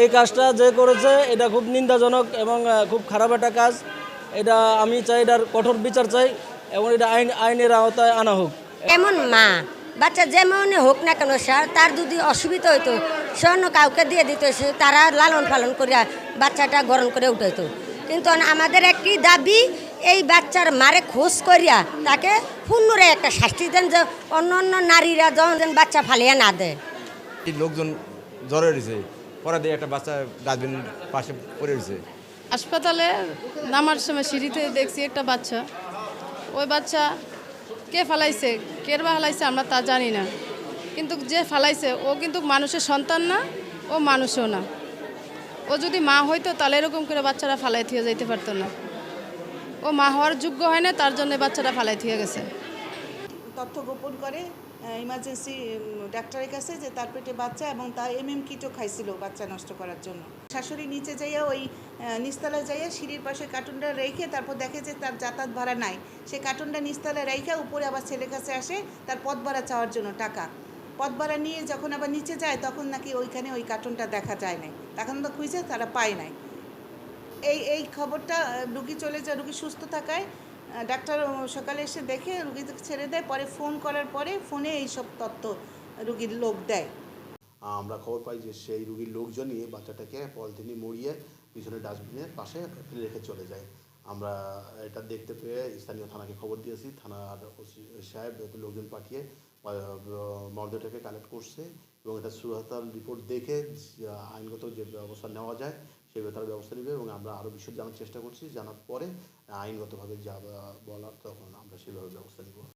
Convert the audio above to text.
এই কাজটা যে করেছে এটা খুব নিন্দাজনক এবং খুব খারাপ একটা কাজ। এটা আমি চাই এটার কঠোর বিচার চাই এবং এটা আইন আইনের আওতায় আনা হোক। এমন মা বাচ্চা যেমন হোক না কেন স্যার তার যদি অসুবিধা হইতো সে অন্য কাউকে দিয়ে দিত সে তারা লালন পালন করিয়া বাচ্চাটা গরম করে উঠাইতো। কিন্তু আমাদের একটি দাবি এই বাচ্চার মারে খোঁজ করিয়া তাকে পুনরায় একটা শাস্তি দেন যে অন্য অন্য নারীরা যখন যেন বাচ্চা ফালিয়া না দেয়। লোকজন জ্বরে রয়েছে। পরে দিয়ে একটা বাচ্চা ডাস্টবিন পাশে পড়ে রয়েছে। হাসপাতালে নামার সময় সিঁড়িতে দেখছি একটা বাচ্চা। ওই বাচ্চা কে ফালাইছে কে বা ফালাইছে আমরা তা জানি না। কিন্তু যে ফালাইছে ও কিন্তু মানুষের সন্তান না ও মানুষও না। ও যদি মা হইতো তাহলে এরকম করে বাচ্চারা ফালাই থিয়ে যাইতে পারতো না। ও মা হওয়ার যোগ্য হয় না তার জন্য বাচ্চারা ফালাই থিয়ে গেছে। তথ্য গোপন করে ইমার্জেন্সি ডাক্তারের কাছে যে তার পেটে বাচ্চা এবং তার এম এম কিটও খাইছিল বাচ্চা নষ্ট করার জন্য। শাশুড়ি নিচে যাইয়া ওই নিচতলায় যাইয়া সিঁড়ির পাশে কার্টুনটা রেখে তারপর দেখে যে তার যাতায়াত ভাড়া নাই। সে কার্টুনটা নিচতলায় রেখে উপরে আবার ছেলের কাছে আসে তার পথ ভাড়া চাওয়ার জন্য টাকা। পথ ভাড়া নিয়ে যখন আবার নিচে যায় তখন নাকি ওইখানে ওই কার্টুনটা দেখা যায় নাই। তখন তো খুঁজে তারা পায় নাই। এই এই খবরটা রুগী চলে যায়, রুগী সুস্থ থাকায় ডাক্তার সকালে এসে দেখে রুগীকে ছেড়ে দেয় পরে ফোন করার পরে ফোনে এই সব তথ্য রুগীর লোক দেয়। আমরা খবর পাই যে সেই রুগীর লোকজনই বাচ্চাটাকে পলিথিনে মুড়িয়ে পিছনে ডাস্টবিনের পাশে ফেলে রেখে চলে যায়। আমরা এটা দেখতে পেয়ে স্থানীয় থানাকে খবর দিয়েছি। থানার সাহেব লোকজন পাঠিয়ে আহ, মরদেহটাকে কালেক্ট করছে এবং এটা সুরতাল রিপোর্ট দেখে আইনগত যে ব্যবস্থা নেওয়া যায় সেই ব্যাপারে ব্যবস্থা নেবে এবং আমরা আরও বিশদ জানার চেষ্টা করছি। জানার পরে আইনগতভাবে যা বলার তখন আমরা সেভাবে ব্যবস্থা নেব।